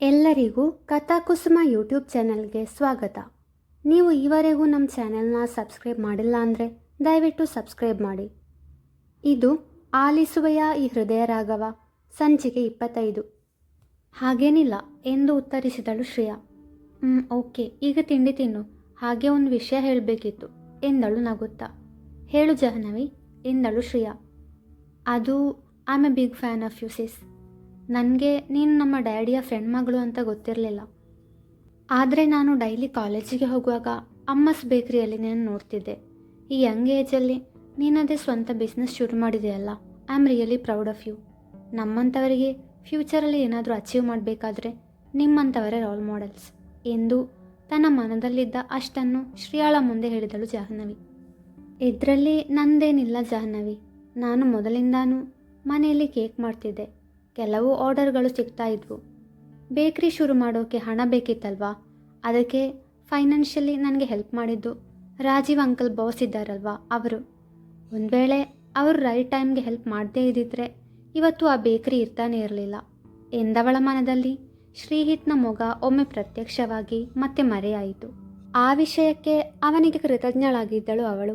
ಎಲ್ಲರಿಗೂ ಕಥಾಕುಸುಮ ಯೂಟ್ಯೂಬ್ ಚಾನೆಲ್ಗೆ ಸ್ವಾಗತ. ನೀವು ಈವರೆಗೂ ನಮ್ಮ ಚಾನೆಲ್ನ ಸಬ್ಸ್ಕ್ರೈಬ್ ಮಾಡಿಲ್ಲ ಅಂದರೆ ದಯವಿಟ್ಟು ಸಬ್ಸ್ಕ್ರೈಬ್ ಮಾಡಿ. ಇದು ಆಲಿಸುವೆಯ ಈ ಹೃದಯ ರಾಘವ, ಸಂಚಿಕೆ ಇಪ್ಪತ್ತೈದು. ಹಾಗೇನಿಲ್ಲ, ಎಂದು ಉತ್ತರಿಸಿದಳು ಶ್ರೇಯಾ. ಹ್ಞೂ ಓಕೆ, ಈಗ ತಿಂಡಿ ತಿನ್ನು. ಹಾಗೆ ಒಂದು ವಿಷಯ ಹೇಳಬೇಕಿತ್ತು, ಎಂದಳು ನಗುತ್ತಾ. ಹೇಳು ಜಹ್ನವಿ, ಎಂದಳು ಶ್ರೇಯಾ. ಅದು I am a big fan of you sis ನನಗೆ, ನೀನು ನಮ್ಮ ಡ್ಯಾಡಿಯ ಫ್ರೆಂಡ್ ಮಗಳು ಅಂತ ಗೊತ್ತಿರಲಿಲ್ಲ. ಆದರೆ ನಾನು ಡೈಲಿ ಕಾಲೇಜಿಗೆ ಹೋಗುವಾಗ ಅಮ್ಮಸ್ ಬೇಕ್ರಿಯಲ್ಲಿ ನಾನು ನೋಡ್ತಿದ್ದೆ. ಈ ಯಂಗ್ ಏಜಲ್ಲಿ ನೀನದೇ ಸ್ವಂತ ಬಿಸ್ನೆಸ್ ಶುರು ಮಾಡಿದೆಯಲ್ಲ? I am really proud of you. ನಮ್ಮಂಥವರಿಗೆ ಫ್ಯೂಚರಲ್ಲಿ ಏನಾದರೂ ಅಚೀವ್ ಮಾಡಬೇಕಾದ್ರೆ ನಿಮ್ಮಂಥವರೇ ರೋಲ್ ಮಾಡೆಲ್ಸ್ ಎಂದು ತನ್ನ ಮನದಲ್ಲಿದ್ದ ಅಷ್ಟನ್ನು ಶ್ರೀಯಾಳ ಮುಂದೆ ಹೇಳಿದಳು ಜಾಹ್ನವಿ. ಇದರಲ್ಲಿ ನಂದೇನಿಲ್ಲ ಜಾಹ್ನವಿ. ನಾನು ಮೊದಲಿಂದಾನು ಮನೆಯಲ್ಲಿ ಕೇಕ್ ಮಾಡ್ತಿದ್ದೆ. ಕೆಲವು ಆರ್ಡರ್ಗಳು ಸಿಗ್ತಾ ಇದ್ವು. ಬೇಕ್ರಿ ಶುರು ಮಾಡೋಕ್ಕೆ ಹಣ ಬೇಕಿತ್ತಲ್ವಾ? ಅದಕ್ಕೆ ಫೈನಾನ್ಷಿಯಲಿ ನನಗೆ ಹೆಲ್ಪ್ ಮಾಡಿದ್ದು ರಾಜೀವ್ ಅಂಕಲ್ ಬಾಸ್ ಇದ್ದಾರಲ್ವಾ ಅವರು. ಒಂದು ವೇಳೆ ಅವರು ರೈಟ್ ಟೈಮ್ಗೆ ಹೆಲ್ಪ್ ಮಾಡದೇ ಇದ್ದಿದ್ರೆ ಇವತ್ತು ಆ ಬೇಕ್ರಿ ಇರ್ತಾನೆ ಇರಲಿಲ್ಲ. ಎಂದವಳ ಮನದಲ್ಲಿ ಶ್ರೀಹಿತ್ನ ಮೊಗ ಒಮ್ಮೆ ಪ್ರತ್ಯಕ್ಷವಾಗಿ ಮತ್ತೆ ಮರೆಯಾಯಿತು. ಆ ವಿಷಯಕ್ಕೆ ಅವನಿಗೆ ಕೃತಜ್ಞಳಾಗಿದ್ದಳು ಅವಳು.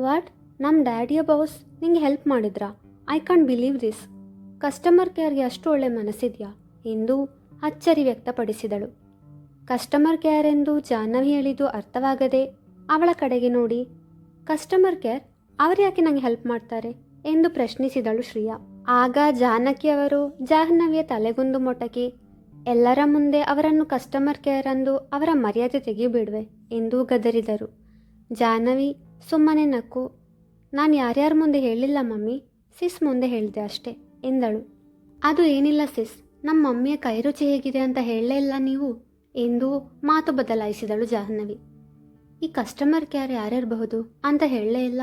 ವಾಟ್? ನಮ್ಮ ಡ್ಯಾಡಿಯ ಬಾಸ್ ನಿಂಗೆ ಹೆಲ್ಪ್ ಮಾಡಿದ್ರಾ? I can't believe this customer ಕೇರ್ಗೆ ಅಷ್ಟು ಒಳ್ಳೆ ಮನಸ್ಸಿದೆಯಾ? ಎಂದು ಅಚ್ಚರಿ ವ್ಯಕ್ತಪಡಿಸಿದಳು. ಕಸ್ಟಮರ್ ಕೇರ್ ಎಂದು ಜಾಹ್ನವಿ ಹೇಳಿದ್ದು ಅರ್ಥವಾಗದೆ ಅವಳ ಕಡೆಗೆ ನೋಡಿ ಕಸ್ಟಮರ್ ಕೇರ್ ಯಾಕೆ ನನಗೆ ಹೆಲ್ಪ್ ಮಾಡ್ತಾರೆ? ಎಂದು ಪ್ರಶ್ನಿಸಿದಳು ಶ್ರೀಯಾ. ಆಗ ಜಾನಕಿ ಅವರು ಜಾಹ್ನವಿಯ ತಲೆಗೊಂದು ಮೊಟಕಿ, ಎಲ್ಲರ ಮುಂದೆ ಅವರನ್ನು ಕಸ್ಟಮರ್ ಕೇರ್ ಅಂದು ಅವರ ಮರ್ಯಾದೆ ತೆಗೆಯಬಿಡುವೆ ಎಂದು ಗದರಿದರು. ಜಾಹ್ನವಿ ಸುಮ್ಮನೆ ನಕ್ಕು, ನಾನು ಯಾರ್ಯಾರ ಮುಂದೆ ಹೇಳಿಲ್ಲ ಮಮ್ಮಿ, ಸಿಸ್ ಮುಂದೆ ಹೇಳಿದೆ ಅಷ್ಟೇ. ಎಂದಳು. ಅದು ಏನಿಲ್ಲ ಸಿಸ್ ನಮ್ಮ ಮಮ್ಮಿಯ ಕೈರುಚಿ ಹೇಗಿದೆ ಅಂತ ಹೇಳಲೇ ಇಲ್ಲ ನೀವು? ಎಂದು ಮಾತು ಬದಲಾಯಿಸಿದಳು ಜಾಹ್ನವಿ. ಈ ಕಸ್ಟಮರ್ ಕೇರ್ ಯಾರಿರಬಹುದು ಅಂತ ಹೇಳಲೇ ಇಲ್ಲ.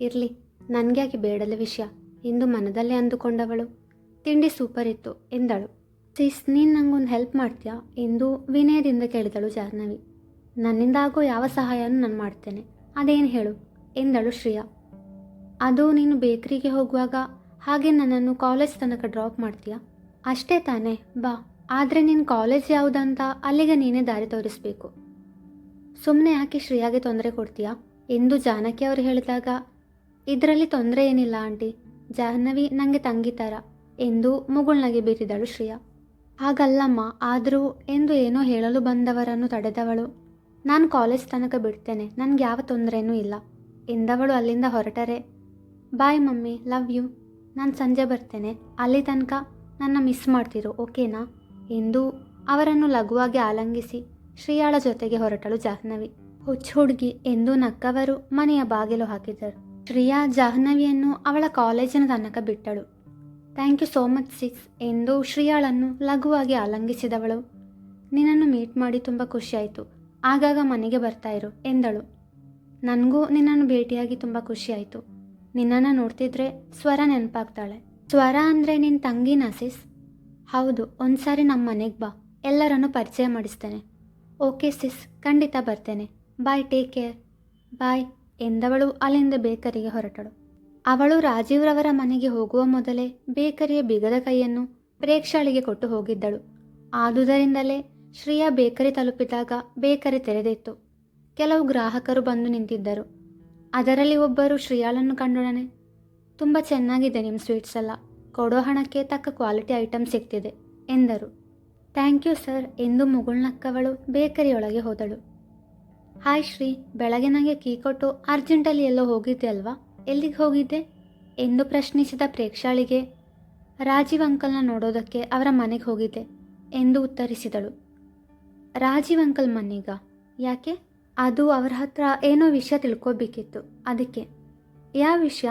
ಇರಲಿ, ನನಗ್ಯಾಕೆ ಬೇಡಲ ವಿಷಯ? ಎಂದು ಮನದಲ್ಲೇ ಅಂದುಕೊಂಡವಳು. ತಿಂಡಿ ಸೂಪರ್ ಇತ್ತು, ಎಂದಳು. ಸಿಸ್, ನೀನು ನಂಗೊಂದು ಹೆಲ್ಪ್ ಮಾಡ್ತೀಯಾ? ಎಂದು ವಿನಯದಿಂದ ಕೇಳಿದಳು ಜಾಹ್ನವಿ. ನನ್ನಿಂದ ಆಗೋ ಯಾವ ಸಹಾಯನೂ ನಾನು ಮಾಡ್ತೇನೆ. ಅದೇನು ಹೇಳು? ಎಂದಳು ಶ್ರೇಯಾ. ಅದು ನೀನು ಬೇಕ್ರಿಗೆ ಹೋಗುವಾಗ ಹಾಗೆ ನನ್ನನ್ನು ಕಾಲೇಜ್ ತನಕ ಡ್ರಾಪ್ ಮಾಡ್ತೀಯಾ? ಅಷ್ಟೇ ತಾನೇ, ಬಾ. ಆದರೆ ನೀನು ಕಾಲೇಜ್ ಯಾವುದಂತ ಅಲ್ಲಿಗೆ ನೀನೇ ದಾರಿ ತೋರಿಸ್ಬೇಕು. ಸುಮ್ಮನೆ ಯಾಕೆ ಶ್ರೇಯಾಗೆ ತೊಂದರೆ ಕೊಡ್ತೀಯಾ? ಎಂದು ಜಾನಕಿ ಅವರು ಹೇಳಿದಾಗ, ಇದರಲ್ಲಿ ತೊಂದರೆ ಏನಿಲ್ಲ ಆಂಟಿ. ಜಾಹ್ನವಿ ನನಗೆ ತಂಗಿ ಥರ ಎಂದು ಮುಗುಳ್ನಗೆ ಬೀರಿದಳು ಶ್ರೇಯಾ. ಹಾಗಲ್ಲಮ್ಮ, ಆದರೂ ಎಂದು ಏನೋ ಹೇಳಲು ಬಂದವರನ್ನು ತಡೆದವಳು. ನಾನು ಕಾಲೇಜ್ ತನಕ ಬಿಡ್ತೇನೆ, ನನಗೆ ಯಾವ ತೊಂದರೆಯೂ ಇಲ್ಲ ಎಂದವಳು ಅಲ್ಲಿಂದ ಹೊರಟರೆ. Bye mummy, love you. ನಾನು ಸಂಜೆ ಬರ್ತೇನೆ. ಅಲ್ಲಿ ತನಕ ನನ್ನ ಮಿಸ್ ಮಾಡ್ತಿರೋ ಓಕೆನಾ ಎಂದು ಅವರನ್ನು ಲಘುವಾಗಿ ಆಲಂಗಿಸಿ ಶ್ರೀಯಾಳ ಜೊತೆಗೆ ಹೊರಟಳು ಜಾಹ್ನವಿ. ಹುಚ್ಚ ಹುಡುಗಿ ಎಂದು ನಕ್ಕವರು ಮನೆಯ ಬಾಗಿಲು ಹಾಕಿದರು. ಶ್ರೀಯಾ ಜಾಹ್ನವಿಯನ್ನು ಅವಳ ಕಾಲೇಜಿನ ತನಕ ಬಿಟ್ಟಳು. ಥ್ಯಾಂಕ್ ಯು ಸೋ ಮಚ್ ಸಿಕ್ಸ್ ಎಂದು ಶ್ರೀಯಾಳನ್ನು ಲಘುವಾಗಿ ಆಲಂಗಿಸಿದವಳು. ನಿನ್ನನ್ನು ಮೀಟ್ ಮಾಡಿ ತುಂಬ ಖುಷಿಯಾಯಿತು. ಆಗಾಗ ಮನೆಗೆ ಬರ್ತಾ ಇರು, ಎಂದಳು. ನನಗೂ ನಿನ್ನನ್ನು ಭೇಟಿಯಾಗಿ ತುಂಬ ಖುಷಿಯಾಯಿತು. ನಿನ್ನನ್ನು ನೋಡ್ತಿದ್ರೆ ಸ್ವರ ನೆನಪಾಗ್ತಾಳೆ. ಸ್ವರ ಅಂದರೆ ನಿನ್ನ ತಂಗಿ ಸಿಸ್ ಹೌದು, ಒಂದ್ಸಾರಿ ನಮ್ಮ ಮನೆಗೆ ಬಾ. ಎಲ್ಲರನ್ನು ಪರಿಚಯ ಮಾಡಿಸ್ತೇನೆ. ಓಕೆ ಸಿಸ್, ಖಂಡಿತ ಬರ್ತೇನೆ. Bye take care. ಬಾಯ್ ಎಂದವಳು ಅಲ್ಲಿಂದ ಬೇಕರಿಗೆ ಹೊರಟಳು. ಅವಳು ರಾಜೀವ್ರವರ ಮನೆಗೆ ಹೋಗುವ ಮೊದಲೇ ಬೇಕರಿಯ ಬಿಗದ ಕೈಯನ್ನು ಪ್ರೇಕ್ಷಾಳಿಗೆ ಕೊಟ್ಟು ಹೋಗಿದ್ದಳು. ಆದುದರಿಂದಲೇ ಶ್ರೇಯಾ ಬೇಕರಿ ತಲುಪಿದಾಗ ಬೇಕರಿ ತೆರೆದಿತ್ತು. ಕೆಲವು ಗ್ರಾಹಕರು ಬಂದು ನಿಂತಿದ್ದರು. ಅದರಲ್ಲಿ ಒಬ್ಬರು ಶ್ರೀಯಾಳನ್ನು ಕಂಡೊಡನೆ. ತುಂಬ ಚೆನ್ನಾಗಿದೆ ನಿಮ್ಮ ಸ್ವೀಟ್ಸ್ ಎಲ್ಲ. ಕೊಡೋ ಹಣಕ್ಕೆ ತಕ್ಕ ಕ್ವಾಲಿಟಿ ಐಟಮ್ ಸಿಗ್ತಿದೆ, ಎಂದರು. ಥ್ಯಾಂಕ್ ಯು ಸರ್, ಎಂದು ಮುಗುಳ್ನಕ್ಕವಳು ಬೇಕರಿಯೊಳಗೆ ಹೋದಳು. ಹಾಯ್ ಶ್ರೀ, ಬೆಳಗ್ಗೆ ನನಗೆ ಕೀ ಕೊಟ್ಟು ಅರ್ಜೆಂಟಲ್ಲಿ ಎಲ್ಲೋ ಹೋಗಿದ್ದೆ ಅಲ್ವಾ? ಎಲ್ಲಿಗೆ ಹೋಗಿದ್ದೆ? ಎಂದು ಪ್ರಶ್ನಿಸಿದ ಪ್ರೇಕ್ಷಾಳಿಗೆ, ರಾಜೀವ್ ಅಂಕಲ್ನ ನೋಡೋದಕ್ಕೆ ಅವರ ಮನೆಗೆ ಹೋಗಿದ್ದೆ, ಎಂದು ಉತ್ತರಿಸಿದಳು. ರಾಜೀವ್ ಅಂಕಲ್ ಮನೆಗ? ಯಾಕೆ? ಅದು ಅವರ ಹತ್ರ ಏನೋ ವಿಷಯ ತಿಳ್ಕೊಬೇಕಿತ್ತು ಅದಕ್ಕೆ ಯಾವ ವಿಷಯ?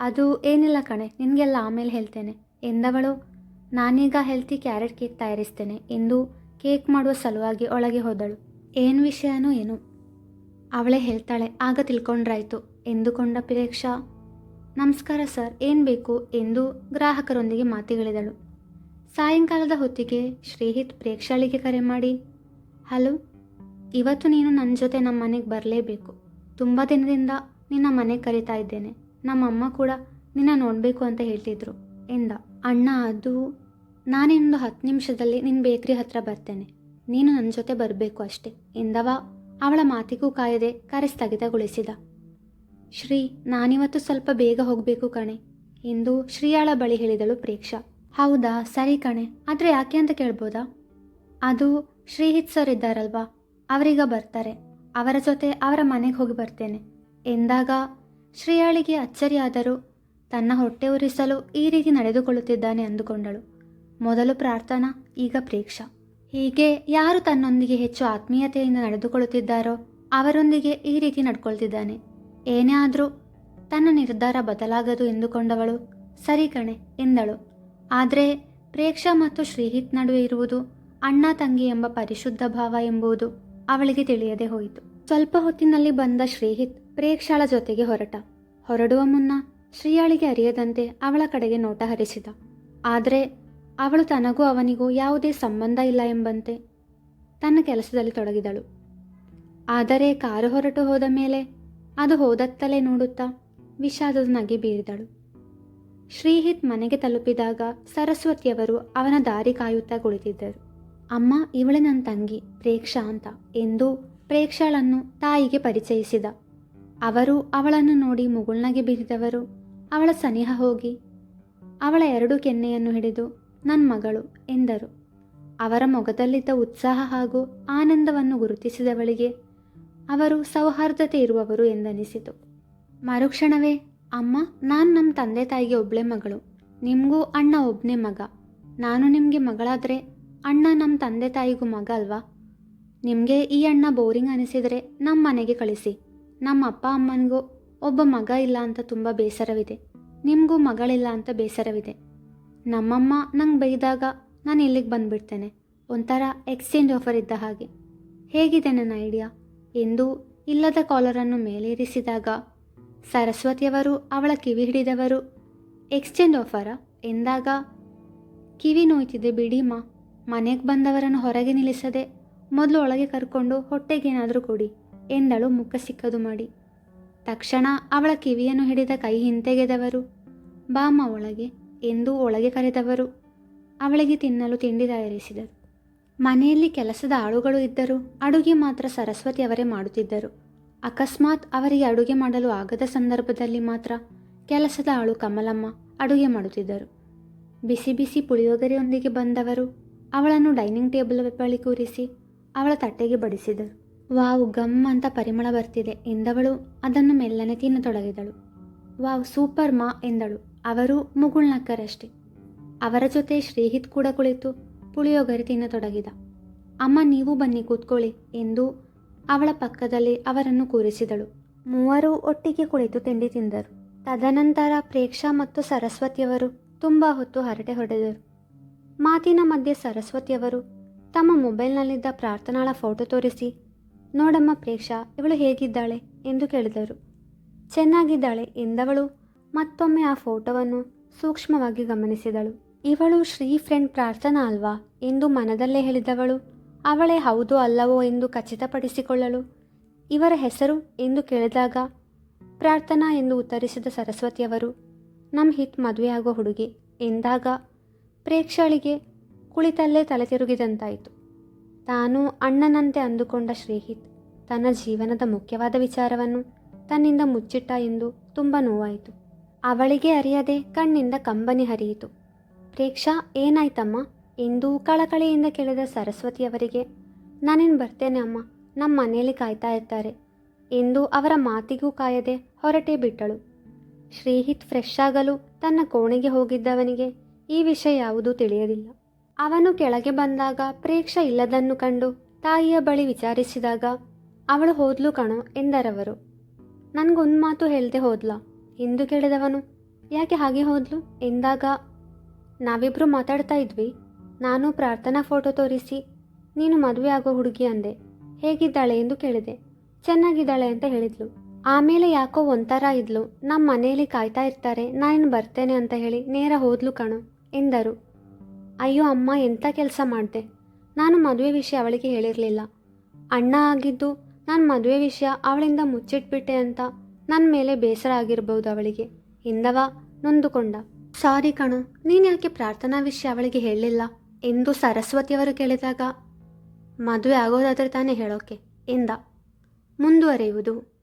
ಅದು ಏನಿಲ್ಲ ಕಣೆ, ನಿನಗೆಲ್ಲ ಆಮೇಲೆ ಹೇಳ್ತೇನೆ. ಎಂದವಳು? ನಾನೀಗ ಹೆಲ್ತಿ ಕ್ಯಾರೆಟ್ ಕೇಕ್ ತಯಾರಿಸ್ತೇನೆ. ಎಂದು ಕೇಕ್ ಮಾಡುವ ಸಲುವಾಗಿ ಒಳಗೆ ಹೋದಳು. ಏನು ವಿಷಯನೂ ಏನು? ಅವಳೇ ಹೇಳ್ತಾಳೆ, ಆಗ ತಿಳ್ಕೊಂಡ್ರಾಯ್ತು, ಎಂದುಕೊಂಡ ಪ್ರೇಕ್ಷಾ. ನಮಸ್ಕಾರ ಸರ್, ಏನು ಬೇಕು? ಎಂದು ಗ್ರಾಹಕರೊಂದಿಗೆ ಮಾತಿಗಳಿದಳು. ಸಾಯಂಕಾಲದ ಹೊತ್ತಿಗೆ ಶ್ರೀಹಿತ್ ಪ್ರೇಕ್ಷಾಳಿಗೆ ಕರೆ ಮಾಡಿ, ಹಲೋ ಇವತ್ತು ನೀನು ನನ್ನ ಜೊತೆ ನಮ್ಮ ಮನೆಗೆ ಬರಲೇಬೇಕು. ತುಂಬ ದಿನದಿಂದ ನಿನ್ನ ಮನೆಗೆ ಕರಿತಾ ಇದ್ದೇನೆ. ನಮ್ಮಮ್ಮ ಕೂಡ ನಿನ್ನ ನೋಡಬೇಕು ಅಂತ ಹೇಳ್ತಿದ್ರು ಎಂದ. ಅಣ್ಣ, ಅದು ನಾನಿನ್ನೊಂದು ಹತ್ತು ನಿಮಿಷದಲ್ಲಿ ನಿನ್ನ ಬೇಕ್ರಿ ಹತ್ರ ಬರ್ತೇನೆ. ನೀನು ನನ್ನ ಜೊತೆ ಬರಬೇಕು ಅಷ್ಟೆ ಎಂದವ. ಅವಳ ಮಾತಿಗೂ ಕಾಯದೆ ಕರೆ ಸ್ಥಗಿತಗೊಳಿಸಿದ ಶ್ರೀ, ನಾನಿವತ್ತು ಸ್ವಲ್ಪ ಬೇಗ ಹೋಗಬೇಕು ಕಣೆ ಎಂದು ಶ್ರೀಯಾಳ ಬಳಿ ಹೇಳಿದಳು ಪ್ರೇಕ್ಷಾ. ಹೌದಾ, ಸರಿ ಕಣೆ. ಆದರೆ ಯಾಕೆ ಅಂತ ಕೇಳ್ಬೋದಾ? ಅದು ಶ್ರೀಹಿತ್ ಸರ್ ಇದ್ದಾರಲ್ವಾ? ಅವರೀಗ ಬರ್ತಾರೆ. ಅವರ ಜೊತೆ ಅವರ ಮನೆಗೆ ಹೋಗಿ ಬರ್ತೇನೆ. ಎಂದಾಗ ಶ್ರೀಯಾಳಿಗೆ ಅಚ್ಚರಿಯಾದರೂ ತನ್ನ ಹೊಟ್ಟೆ ಉರಿಸಲು ಈ ರೀತಿ ನಡೆದುಕೊಳ್ಳುತ್ತಿದ್ದಾನೆ ಅಂದುಕೊಂಡಳು. ಮೊದಲು ಪ್ರಾರ್ಥನಾ, ಈಗ ಪ್ರೇಕ್ಷಾ. ಹೀಗೆ ಯಾರು ತನ್ನೊಂದಿಗೆ ಹೆಚ್ಚು ಆತ್ಮೀಯತೆಯಿಂದ ನಡೆದುಕೊಳ್ಳುತ್ತಿದ್ದಾರೋ ಅವರೊಂದಿಗೆ ಈ ರೀತಿ ನಡ್ಕೊಳ್ತಿದ್ದಾನೆ. ಏನೇ ಆದರೂ ತನ್ನ ನಿರ್ಧಾರ ಬದಲಾಗದು ಎಂದುಕೊಂಡವಳು, ಸರಿ ಕಣೆ, ಎಂದಳು. ಆದರೆ ಪ್ರೇಕ್ಷಾ ಮತ್ತು ಶ್ರೀಹಿತ್ ನಡುವೆ ಇರುವುದು ಅಣ್ಣ, ತಂಗಿ ಎಂಬ ಪರಿಶುದ್ಧ ಭಾವ ಎಂಬುದು ಅವಳಿಗೆ ತಿಳಿಯದೆ ಹೋಯಿತು. ಸ್ವಲ್ಪ ಹೊತ್ತಿನಲ್ಲಿ ಬಂದ ಶ್ರೀಹಿತ್ ಪ್ರೇಕ್ಷಾಳ ಜೊತೆಗೆ ಹೊರಟ. ಹೊರಡುವ ಮುನ್ನ ಶ್ರೀಯಾಳಿಗೆ ಅರಿಯದಂತೆ ಅವಳ ಕಡೆಗೆ ನೋಟ ಹರಿಸಿದ. ಆದರೆ ಅವಳು ತನಗೂ ಅವನಿಗೂ ಯಾವುದೇ ಸಂಬಂಧ ಇಲ್ಲ ಎಂಬಂತೆ ತನ್ನ ಕೆಲಸದಲ್ಲಿ ತೊಡಗಿದಳು. ಆದರೆ ಕಾರು ಹೊರಟು ಹೋದ ಮೇಲೆ ಅದು ಹೋದತ್ತಲೇ ನೋಡುತ್ತಾ ವಿಷಾದದ ನಗೆ ಬೀರಿದಳು. ಶ್ರೀಹಿತ್ ಮನೆಗೆ ತಲುಪಿದಾಗ ಸರಸ್ವತಿಯವರು ಅವನ ದಾರಿ ಕಾಯುತ್ತಾ ಕುಳಿತಿದ್ದರು. ಅಮ್ಮ, ಇವಳೆ ನನ್ನ ತಂಗಿ, ಪ್ರೇಕ್ಷಾ ಅಂತ ಎಂದು ಪ್ರೇಕ್ಷಾಳನ್ನು ತಾಯಿಗೆ ಪರಿಚಯಿಸಿದ. ಅವರು ಅವಳನ್ನು ನೋಡಿ ಮುಗುಳ್ನಗೆ ಬೀರಿದವರು. ಅವಳ ಸನಿಹ ಹೋಗಿ, ಅವಳ ಎರಡು ಕೆನ್ನೆಯನ್ನು ಹಿಡಿದು ನನ್ನ ಮಗಳು ಎಂದರು. ಅವರ ಮೊಗದಲ್ಲಿದ್ದ ಉತ್ಸಾಹ ಹಾಗೂ ಆನಂದವನ್ನು ಗುರುತಿಸಿದವಳಿಗೆ ಅವರು ಸೌಹಾರ್ದತೆ ಇರುವವರು ಎಂದನಿಸಿತು. ಮರುಕ್ಷಣವೇ, ಅಮ್ಮ, ನಾನು ನಮ್ಮ ತಂದೆ ತಾಯಿಗೆ ಒಬ್ಬಳೆ ಮಗಳು. ನಿಮಗೂ ಅಣ್ಣ ಒಬ್ಬನೇ ಮಗ. ನಾನು ನಿಮಗೆ ಮಗಳಾದರೆ ಅಣ್ಣ ನಮ್ಮ ತಂದೆ ತಾಯಿಗೂ ಮಗ ಅಲ್ವಾ? ನಿಮಗೆ ಈ ಅಣ್ಣ ಬೋರಿಂಗ್ ಅನಿಸಿದರೆ ನಮ್ಮ ಮನೆಗೆ ಕಳಿಸಿ. ನಮ್ಮ ಅಪ್ಪ ಅಮ್ಮನಿಗೂ ಒಬ್ಬ ಮಗ ಇಲ್ಲ ಅಂತ ತುಂಬ ಬೇಸರವಿದೆ. ನಿಮಗೂ ಮಗಳಿಲ್ಲ ಅಂತ ಬೇಸರವಿದೆ. ನಮ್ಮಮ್ಮ ನಂಗೆ ಬೈದಾಗ ನಾನು ಇಲ್ಲಿಗೆ ಬಂದುಬಿಡ್ತೇನೆ. ಒಂಥರ ಎಕ್ಸ್ಚೇಂಜ್ ಆಫರ್ ಇದ್ದ ಹಾಗೆ. ಹೇಗಿದೆ ನನ್ನ ಐಡಿಯಾ? ಎಂದು ಇಲ್ಲದ ಕಾಲರನ್ನು ಮೇಲೇರಿಸಿದಾಗ ಸರಸ್ವತಿಯವರು ಅವಳ ಕಿವಿ ಹಿಡಿದವರು ಎಕ್ಸ್ಚೇಂಜ್ ಆಫರಾ? ಎಂದಾಗ ಕಿವಿ ನೋಯ್ತಿದೆ ಬಿಡಿಮ್ಮ ಮನೆಗೆ ಬಂದವರನ್ನು ಹೊರಗೆ ನಿಲ್ಲಿಸದೆ ಮೊದಲು ಒಳಗೆ ಕರ್ಕೊಂಡು ಹೊಟ್ಟೆಗೇನಾದರೂ ಕೊಡಿ, ಎಂದಳು ಮುಖ ಸಿಕ್ಕದು ಮಾಡಿ. ತಕ್ಷಣ ಅವಳ ಕಿವಿಯನ್ನು ಹಿಡಿದ ಕೈ ಹಿಂತೆಗೆದವರು, ಬಾಮ ಒಳಗೆ ಎಂದು ಒಳಗೆ ಕರೆದವರು. ಅವಳಿಗೆ ತಿನ್ನಲು ತಿಂಡಿ ತಯಾರಿಸಿದರು. ಮನೆಯಲ್ಲಿ ಕೆಲಸದ ಆಳುಗಳು ಇದ್ದರೂ, ಅಡುಗೆ ಮಾತ್ರ ಸರಸ್ವತಿ ಅವರೇ ಮಾಡುತ್ತಿದ್ದರು. ಅಕಸ್ಮಾತ್ ಅವರಿಗೆ ಅಡುಗೆ ಮಾಡಲು ಆಗದ ಸಂದರ್ಭದಲ್ಲಿ ಮಾತ್ರ ಕೆಲಸದ ಆಳು ಕಮಲಮ್ಮ ಅಡುಗೆ ಮಾಡುತ್ತಿದ್ದರು. ಬಿಸಿ ಬಿಸಿ ಪುಳಿಯೋಗರೆಯೊಂದಿಗೆ ಬಂದವರು ಅವಳನ್ನು ಡೈನಿಂಗ್ ಟೇಬಲ್ ಬಳಿ ಕೂರಿಸಿ ಅವಳ ತಟ್ಟೆಗೆ ಬಡಿಸಿದರು ವಾವ್, ಗಮ್ ಅಂತ ಪರಿಮಳ ಬರ್ತಿದೆ, ಎಂದವಳು. ಅದನ್ನು ಮೆಲ್ಲನೆ ತಿನ್ನತೊಡಗಿದಳು. ವಾವ್, ಸೂಪರ್ ಮಾ, ಎಂದಳು. ಅವರು ಮುಗುಳ್ನಕ್ಕರಷ್ಟೇ. ಅವರ ಜೊತೆ ಶ್ರೀಹಿತ್ ಕೂಡ ಕುಳಿತು ಪುಳಿಯೋಗರೆ ತಿನ್ನತೊಡಗಿದ. ಅಮ್ಮ, ನೀವು ಬನ್ನಿ ಕೂತ್ಕೊಳ್ಳಿ, ಎಂದು ಅವಳ ಪಕ್ಕದಲ್ಲಿ ಅವರನ್ನು ಕೂರಿಸಿದಳು. ಮೂವರು ಒಟ್ಟಿಗೆ ಕುಳಿತು ತಿಂಡಿ ತಿಂದರು. ತದನಂತರ ಪ್ರೇಕ್ಷಾ ಮತ್ತು ಸರಸ್ವತಿಯವರು ತುಂಬ ಹೊತ್ತು ಹರಟೆ ಹೊಡೆದರು. ಮಾತಿನ ಮಧ್ಯೆ ಸರಸ್ವತಿಯವರು ತಮ್ಮ ಮೊಬೈಲ್ನಲ್ಲಿದ್ದ ಪ್ರಾರ್ಥನಾಳ ಫೋಟೋ ತೋರಿಸಿ, ನೋಡಮ್ಮ ಪ್ರೇಕ್ಷಾ, ಇವಳು ಹೇಗಿದ್ದಾಳೆ? ಎಂದು ಕೇಳಿದರು. ಚೆನ್ನಾಗಿದ್ದಾಳೆ, ಎಂದವಳು? ಮತ್ತೊಮ್ಮೆ ಆ ಫೋಟೋವನ್ನು ಸೂಕ್ಷ್ಮವಾಗಿ ಗಮನಿಸಿದಳು. ಇವಳು ಶ್ರೀ ಫ್ರೆಂಡ್ ಪ್ರಾರ್ಥನಾ ಅಲ್ವಾ? ಎಂದು ಮನದಲ್ಲೇ ಹೇಳಿದವಳು. ಅವಳೇ ಹೌದು ಅಲ್ಲವೋ? ಎಂದು ಖಚಿತಪಡಿಸಿಕೊಳ್ಳಲು ಇವರ ಹೆಸರು? ಎಂದು ಕೇಳಿದಾಗ, ಪ್ರಾರ್ಥನಾ ಎಂದು ಉತ್ತರಿಸಿದ ಸರಸ್ವತಿಯವರು ನಮ್ಮ ಹಿತ್ ಮದುವೆಯಾಗೋ ಹುಡುಗಿ, ಎಂದಾಗ ಪ್ರೇಕ್ಷಳಿಗೆ ಕುಳಿತಲ್ಲೇ ತಲೆ ತಿರುಗಿದಂತಾಯಿತು. ತಾನು ಅಣ್ಣನಂತೆ ಅಂದುಕೊಂಡ ಶ್ರೀಹಿತ್ ತನ್ನ ಜೀವನದ ಮುಖ್ಯವಾದ ವಿಚಾರವನ್ನು ತನ್ನಿಂದ ಮುಚ್ಚಿಟ್ಟ ಎಂದು ತುಂಬ ನೋವಾಯಿತು. ಅವಳಿಗೆ ಅರಿಯದೆ ಕಣ್ಣಿಂದ ಕಂಬನಿ ಹರಿಯಿತು. ಪ್ರೇಕ್ಷಾ, ಏನಾಯ್ತಮ್ಮ? ಎಂದು ಕಳಕಳಿಯಿಂದ ಕೇಳಿದ ಸರಸ್ವತಿಯವರಿಗೆ, ನಾನೇನು ಬರ್ತೇನೆ ಅಮ್ಮ? ನಮ್ಮ ಮನೆಯಲ್ಲಿ ಕಾಯ್ತಾ ಇರ್ತಾರೆ. ಎಂದು ಅವರ ಮಾತಿಗೂ ಕಾಯದೆ ಹೊರಟೇ ಬಿಟ್ಟಳು. ಶ್ರೀಹಿತ್ ಫ್ರೆಶ್ ಆಗಲು ತನ್ನ ಕೋಣೆಗೆ ಹೋಗಿದ್ದವನಿಗೆ ಈ ವಿಷಯ ಯಾವುದೂ ತಿಳಿಯಲಿಲ್ಲ. ಅವನು ಕೆಳಗೆ ಬಂದಾಗ ಪ್ರೇಕ್ಷ ಇಲ್ಲದನ್ನು ಕಂಡು ತಾಯಿಯ ಬಳಿ ವಿಚಾರಿಸಿದಾಗ, ಅವಳು ಹೋದ್ಲು ಕಣೋ ಎಂದರವರು. ನನಗೊಂದು ಮಾತು ಹೇಳ್ದೆ ಹೋದ್ಲಾ. ಎಂದು ಕೇಳಿದವನು. ಯಾಕೆ ಹಾಗೆ ಹೋದ್ಲು? ಎಂದಾಗ ನಾವಿಬ್ಬರು ಮಾತಾಡ್ತಾ ಇದ್ವಿ. ನಾನು ಪ್ರಾರ್ಥನಾ ಫೋಟೋ ತೋರಿಸಿ, ನೀನು ಮದುವೆ ಆಗೋ ಹುಡುಗಿ ಅಂದೆ. ಹೇಗಿದ್ದಾಳೆ ಎಂದು ಕೇಳಿದೆ. ಚೆನ್ನಾಗಿದ್ದಾಳೆ ಅಂತ ಹೇಳಿದ್ಲು. ಆಮೇಲೆ ಯಾಕೋ ಒಂಥರ ಇದ್ಲು. ನಮ್ಮ ಮನೆಯಲ್ಲಿ ಕಾಯ್ತಾ ಇರ್ತಾರೆ. ನಾನು ಬರ್ತೇನೆ ಅಂತ ಹೇಳಿ ನೇರ ಹೋದ್ಲು ಕಣೋ. ಎಂದರು. ಅಯ್ಯೋ ಅಮ್ಮ ಎಂಥ ಕೆಲಸ ಮಾಡಿದೆ? ನಾನು ಮದುವೆ ವಿಷಯ ಅವಳಿಗೆ ಹೇಳಿರಲಿಲ್ಲ. ಅಣ್ಣ ಆಗಿದ್ದು ನಾನು ಮದುವೆ ವಿಷಯ ಅವಳಿಂದ ಮುಚ್ಚಿಟ್ಬಿಟ್ಟೆ ಅಂತ ನನ್ನ ಮೇಲೆ ಬೇಸರ ಆಗಿರ್ಬೋದು ಅವಳಿಗೆ. ಎಂದವ? ನೊಂದುಕೊಂಡ. ಸಾರಿ ಕಣು, ನೀನು ಯಾಕೆ ಪ್ರಾರ್ಥನಾ ವಿಷಯ ಅವಳಿಗೆ ಹೇಳಲಿಲ್ಲ ಎಂದು ಸರಸ್ವತಿಯವರು ಕೇಳಿದಾಗ, ಮದುವೆ ಆಗೋದಾದ್ರೆ ತಾನೇ ಹೇಳೋಕೆ? ಎಂದ. ಮುಂದುವರಿಯುವುದು.